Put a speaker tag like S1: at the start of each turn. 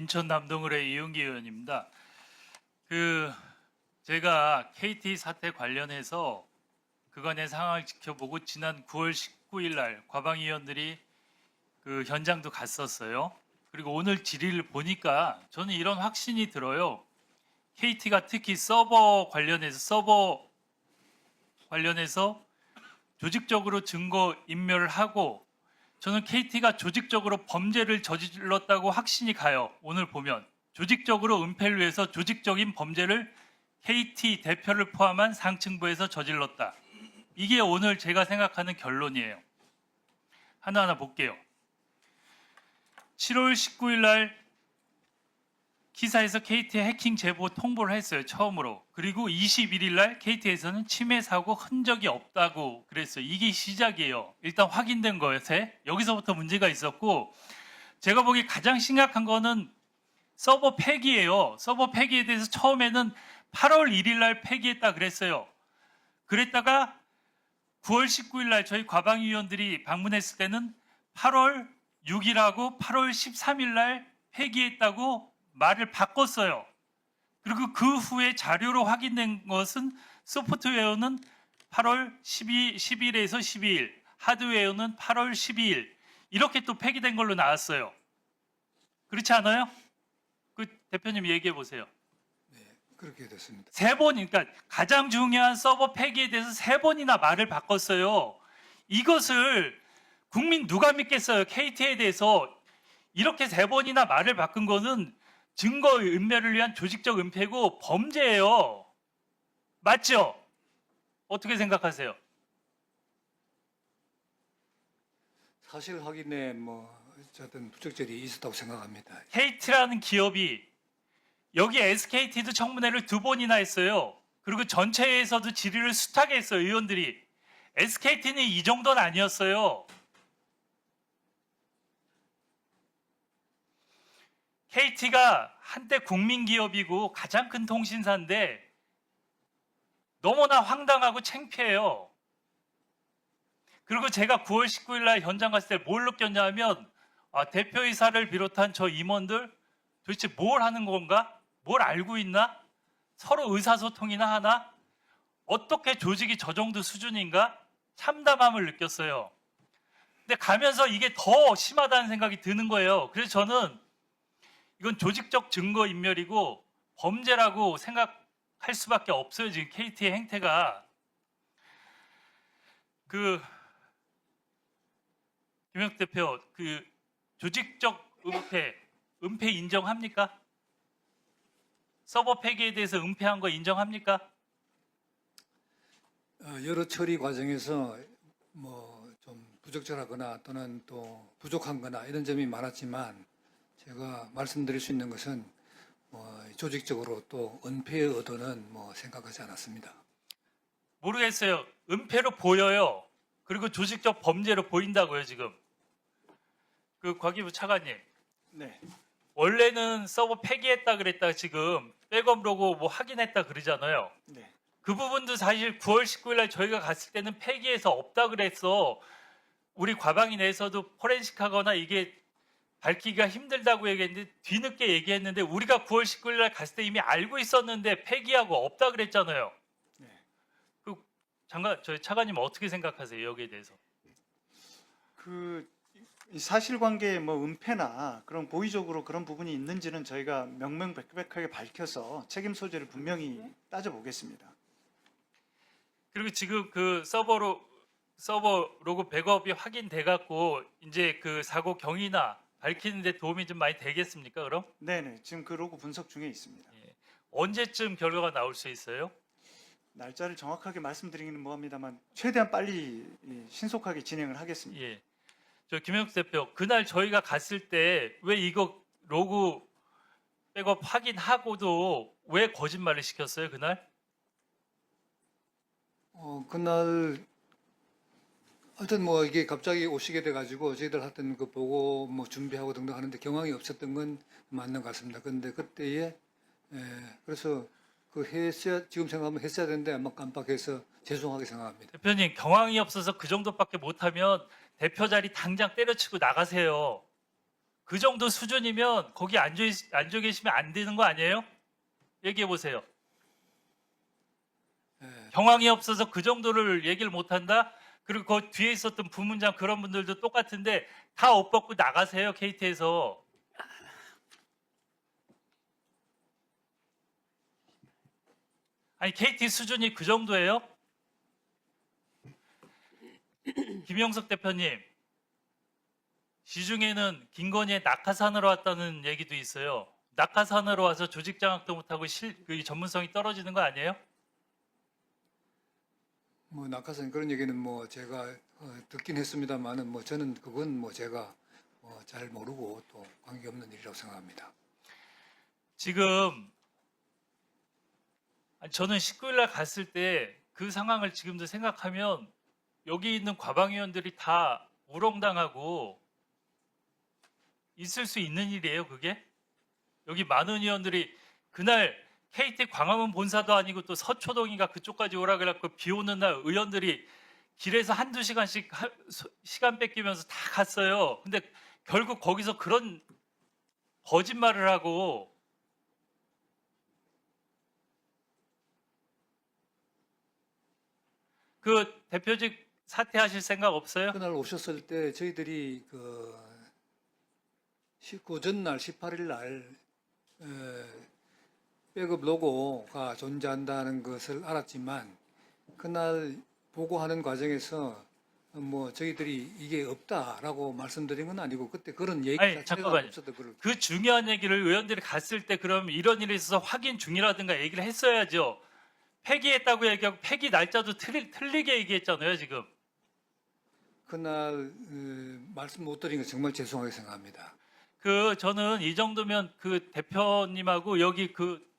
S1: 인천 남동을의 이용기 의원입니다. 그 제가 KT 사태 관련해서 그간의 상황을 지켜보고 지난 9월 19일 날 과방 위원들이 그 현장도 갔었어요. 그리고 오늘 질의를 보니까 저는 이런 확신이 들어요. KT가 특히 서버 관련해서 서버 관련해서 조직적으로 증거 인멸을 하고 저는 KT가 조직적으로 범죄를 저질렀다고 확신이 가요. 오늘 보면 조직적으로 은폐를 위해서 조직적인 범죄를 KT 대표를 포함한 상층부에서 저질렀다. 이게 오늘 제가 생각하는 결론이에요. 하나하나 볼게요. 7월 19일 날 기사에서 KT 해킹 제보 통보를 했어요. 처음으로. 그리고 21일 날 KT에서는 침해 사고 흔적이 없다고 그랬어요. 이게 시작이에요. 일단 확인된 것에 여기서부터 문제가 있었고 제가 보기 가장 심각한 거는 서버 폐기예요. 서버 폐기에 대해서 처음에는 8월 1일 날 폐기했다 그랬어요. 그랬다가 9월 19일 날 저희 과방위원들이 방문했을 때는 8월 6일하고 8월 13일 날 폐기했다고 말을 바꿨어요. 그리고 그 후에 자료로 확인된 것은 소프트웨어는 8월 12, 10일에서 12일, 하드웨어는 8월 12일 이렇게 또 폐기된 걸로 나왔어요. 그렇지 않아요? 그 대표님 얘기해 보세요.
S2: 그렇게 됐습니다.
S1: 세 번, 그러니까 가장 중요한 서버 폐기에 대해서 세 번이나 말을 바꿨어요. 이것을 국민 누가 믿겠어요? KT에 대해서 이렇게 세 번이나 말을 바꾼 거는 증거 은멸을 위한 조직적 은폐고 범죄예요. 맞죠? 어떻게 생각하세요?
S2: 사실 확인에 뭐 어쨌든 부적절이 있었다고 생각합니다.
S1: KT라는 기업이 여기 SKT도 청문회를 두 번이나 했어요. 그리고 전체에서도 질의를 숱하게 했어요. 의원들이. SKT는 이 정도는 아니었어요. KT가 한때 국민기업이고 가장 큰 통신사인데 너무나 황당하고 창피해요. 그리고 제가 9월 19일 날 현장 갔을 때 뭘 느꼈냐면 아, 대표이사를 비롯한 저 임원들 도대체 뭘 하는 건가? 뭘 알고 있나? 서로 의사소통이나 하나? 어떻게 조직이 저 정도 수준인가? 참담함을 느꼈어요. 근데 가면서 이게 더 심하다는 생각이 드는 거예요. 그래서 저는 이건 조직적 증거 인멸이고 범죄라고 생각할 수밖에 없어요. 지금 KT의 행태가 그 김영 대표 그 조직적 은폐 은폐 인정합니까? 서버 폐기에 대해서 은폐한 거 인정합니까?
S2: 어, 여러 처리 과정에서 뭐 좀 부적절하거나 또는 또 부족한거나 이런 점이 많았지만 제가 말씀드릴 수 있는 것은 뭐 조직적으로 또 은폐의 의도는 뭐 생각하지 않았습니다.
S1: 모르겠어요. 은폐로 보여요. 그리고 조직적 범죄로 보인다고요, 지금. 그 과기부 차관님.
S3: 네.
S1: 원래는 서버 폐기했다 그랬다 지금 백업 로고 뭐 확인했다 그러잖아요.
S3: 네.
S1: 그 부분도 사실 9월 19일 날 저희가 갔을 때는 폐기해서 없다 그랬어. 우리 과방위 내에서도 포렌식 하거나 이게 밝히기가 힘들다고 얘기했는데 뒤늦게 얘기했는데 우리가 9월 19일 날 갔을 때 이미 알고 있었는데 폐기하고 없다 그랬잖아요.
S3: 네.
S1: 그 장관 저희 차관님 어떻게 생각하세요 여기에 대해서?
S3: 그이 사실관계에 뭐 은폐나 그런 고의적으로 그런 부분이 있는지는 저희가 명명백백하게 밝혀서 책임 소재를 분명히 따져보겠습니다.
S1: 그리고 지금 그 서버로 서버 로고 백업이 확인돼 갖고 이제 그 사고 경위나 밝히는데 도움이 좀 많이 되겠습니까? 그럼
S3: 네네. 지금 그 로고 분석 중에 있습니다.
S1: 예. 언제쯤 결과가 나올 수 있어요?
S3: 날짜를 정확하게 말씀드리기는 뭐합니다만 최대한 빨리 이, 신속하게 진행을 하겠습니다.
S1: 예. 저 김영수 대표 그날 저희가 갔을 때 왜 이거 로그 백업 확인하고도 왜 거짓말을 시켰어요 그날?
S2: 어, 그날 하여튼 뭐 이게 갑자기 오시게 돼가지고 저희들 하여튼 그 보고 뭐 준비하고 등등 하는데 경황이 없었던 건 맞는 것 같습니다. 그런데 그때에 에, 그래서 그 했어야 지금 생각하면 했어야 되는데 아마 깜빡해서 죄송하게 생각합니다.
S1: 대표님 경황이 없어서 그 정도밖에 못하면 대표 자리 당장 때려치고 나가세요. 그 정도 수준이면 거기 앉아, 있- 앉아 계시면 안 되는 거 아니에요? 얘기해 보세요.
S2: 예,
S1: 경황이 없어서 그 정도를 얘기를 못 한다? 그리고 그 뒤에 있었던 부문장 그런 분들도 똑같은데 다 옷 벗고 나가세요, KT에서. 아니, KT 수준이 그 정도예요? 김영석 대표님, 시중에는 김건희의 낙하산으로 왔다는 얘기도 있어요. 낙하산으로 와서 조직 장악도 못하고 실, 그 전문성이 떨어지는 거 아니에요?
S2: 뭐 낙하산 그런 얘기는 뭐 제가 어, 듣긴 했습니다만은 뭐 저는 그건 뭐 제가 뭐잘 모르고 또 관계 없는 일이라고 생각합니다.
S1: 지금 저는 19일 날 갔을 때 그 상황을 지금도 생각하면 여기 있는 과방위원들이 다 우롱당하고 있을 수 있는 일이에요, 그게? 여기 많은 의원들이 그날 KT 광화문 본사도 아니고 또 서초동인가 그쪽까지 오라 그래갖고 비 오는 날 의원들이 길에서 한두 시간씩 하- 소- 시간 뺏기면서 다 갔어요. 근데 결국 거기서 그런 거짓말을 하고 그 대표직 사퇴하실 생각 없어요?
S2: 그날 오셨을 때 저희들이 그 19 전날 18일 날 에, 백업 로고가 존재한다는 것을 알았지만 그날 보고하는 과정에서 뭐 저희들이 이게 없다라고 말씀드린 건 아니고 그때 그런 얘기
S1: 아니, 잠깐만요. 그 중요한 얘기를 의원들이 갔을 때 그럼 이런 일이 있어서 확인 중이라든가 얘기를 했어야죠. 폐기했다고 얘기하고 폐기 날짜도 틀리, 틀리게 얘기했잖아요, 지금.
S2: 그날 어, 말씀 못 드린 거 정말 죄송하게 생각합니다.
S1: 그 저는 이 정도면 그 대표님하고 여기 그